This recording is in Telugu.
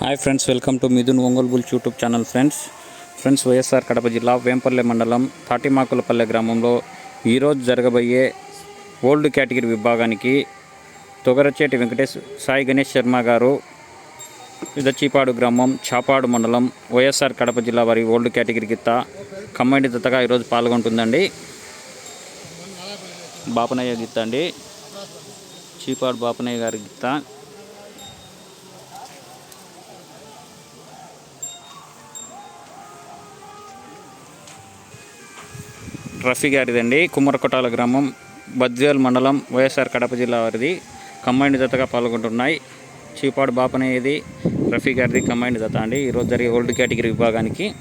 Hi friends welcome to Mithun Ongole bulls YouTube channel friends. Friends YSR Kadapa జిల్లా వేంపల్లె మండలం తాటిమాకులపల్లె గ్రామంలో ఈరోజు జరగబోయే ఓల్డ్ కేటగిరీ విభాగానికి తొగరచేటి వెంకటేష్ సాయి గణేష్ శర్మ గారు ఇదచీపాడు గ్రామం చాపాడు మండలం వైఎస్ఆర్ కడప జిల్లా వారి ఓల్డ్ కేటగిరీ గిత్త కమ్మండి దత్తగా ఈరోజు పాల్గొంటుందండి. బాపనయ్య గిత్త అండి. చీపాడు బాపనయ్య గారి గిత్త. రఫీ గారిదండి. కుమ్మరకొట్టాల గ్రామం బద్వేల్ మండలం వైఎస్ఆర్ కడప జిల్లా వారిది. కంబైండ్ జతగా పాల్గొంటున్నాయి. చీపాడు బాపనేది రఫీ గారిది కంబైండ్ జత అండి. ఈరోజు జరిగే ఓల్డ్ కేటగిరీ విభాగానికి